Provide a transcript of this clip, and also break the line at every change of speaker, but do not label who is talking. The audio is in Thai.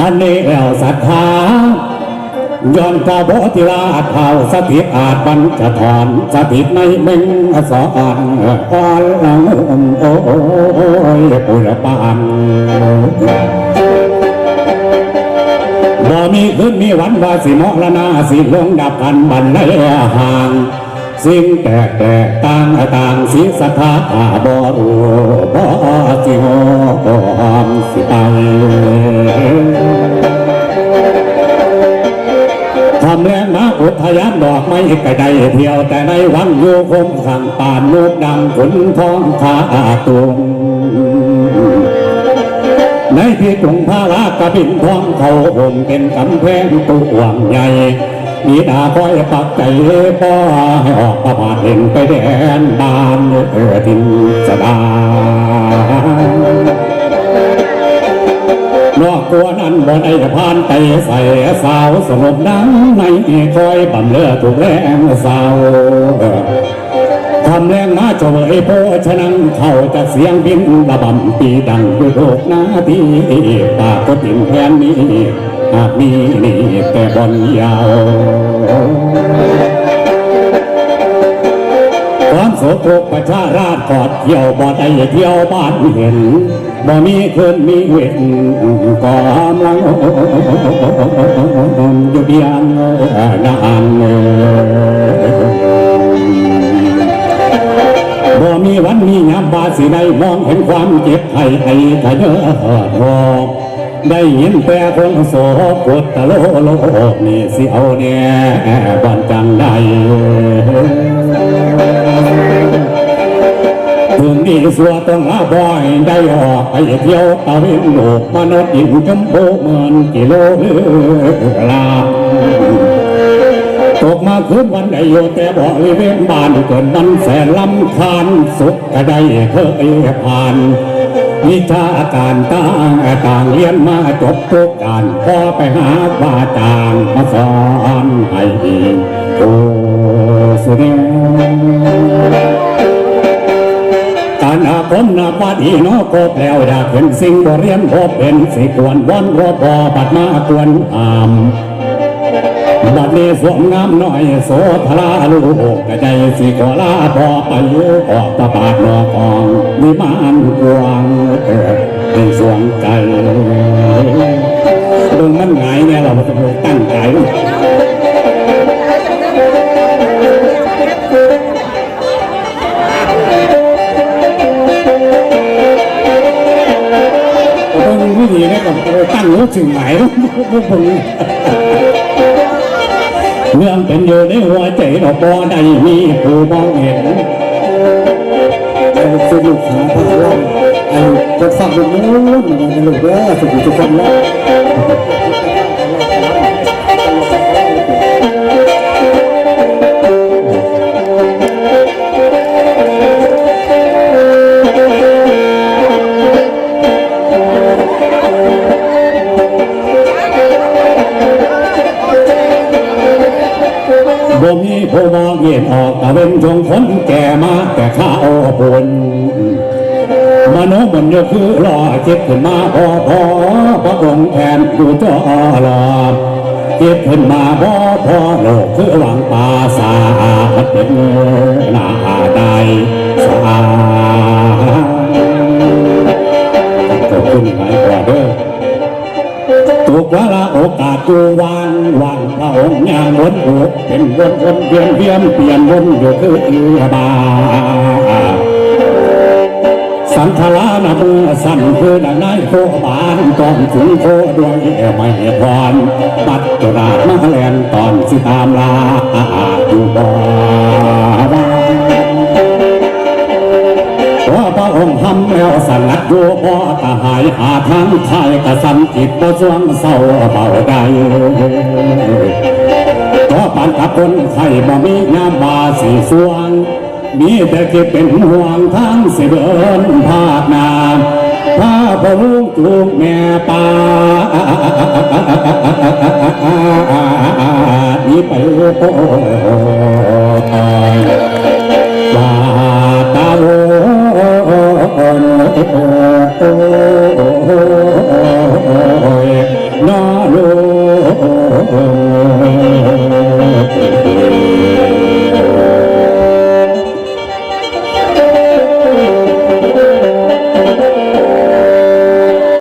อันนี้แล้วศรัทธาย้อนกาโบติลาเท่าสถิตอาจบัญจะถอนสถิตในเมงสอนปอนลังโอ้ยปุรปานบ่มีคืนมีวันว่าสิมรณาสิลงดับกันบันไลห่าง สิ่งแตกแตกต่างต่างสิสถาบ่รู้บ่สิโหอมสิไป อกไม้กระไดเที่ยวแต่ในวังอยู่คมขังป่านลูกดำขนทองขาตุงในที่กรุงพาราก็บินทองเขาห่มเป็นกำแพงตัวหวังใหญ่มีดาคอยปักใจป้อให้ออกประพาสเห็นไปแดนบานเออทินสดา กวนั้นบนไอ้พานไปใส่สาวสงบนังในคอยบำเลือถูกแรงสาวทำแรงมาเฉวยโพชนังเข้าจากเสียงบินระบำปีดังอยู่โลกนาทีปากก็ติ่มแผนนี้หากมีนี่แต่บอลยาวความโสโครกประชาราชกอดเที่ยวบ่ได้เที่ยวบ้านเห็น บ่มีคืนมีเวทก็มลังอยู่เดียงนานบ่มีวันมียามบาสิได้มองเห็นความเจ็บไข้ไอ้ทะเยอรอได้ยินแต่คนโศกปวดตะโลโลนี่สิเอาแน่บ้านจังได้ ถึงนี่สัวต้องลาบอยได้ออกไปเที่ยวตะเวนโลกมนุษย์ยิ่งจำโบเมือนกิโลลาตกมาคืนวันใดอยู่แต่บ่ริเวณบ้านเกินวันแสนลำคาญสุขก็ไดเคยผ่านวิชาการต่างต่างเรียนมาจบทุกการพอไปหาว่าจางมาสอนให้โอ้สุด คมนาบาดีนอกบแล้วอยากเป็นสิ่งบ่เรียนพบเป็นสิควรวันรบบัดมาควรอามบัดนี้สวมงามน้อยโสธราลูกกระใจสิขอลาพอไปออกตะปาดนอกองวิมานกวางเออเป็นสวงใจเบิ่งมันหงายเนี่ยเราต้องตั้งใจ เบิ่งวิธีเนี่ยก็ตั้งรู้ถึงหมายแล้วพวกผมเรื่องเป็นอยู่ในหัวใจดอกบอได้มีผู้มองเห็น
ไอ้สนุกหาพลังไอ้จะฟังเป็นนู้นมันเป็นลูกเด้อสนุกทุกคนแล้ว
ผู้มองเห็นออกตะเวนจงคนแก่มาแต่ข้าวบนมโนมันก็คือรอเจ็บขึ้นมาพอพอพระองค์แทนอยู่จอรอเจ็บขึ้นมาพอพอโลกคือหวังปาสาเป็นน้าได้สา วนวนเวียนเวียนเปลี่ยนวนอยู่คือเอีบาสันทลานะมือสั่นคือดังนายโคบานตอนถึงโคด้วยไม่พรปัดจราดมาแลนตอนสิตามลาอยู่บ่พอพระองค์ทำแล้วสลัดอยู่พอตาหายหาทางไทยกระสันจิตบ่สวงเศร้าเบาใด ปานตะบคนไข่บ่มีน้ำบาสีสวง มีแต่เก็บเป็นห่วงทั้งเสบินภาคนาถ้าพระงจูงแม่ป่าอีไปโอ้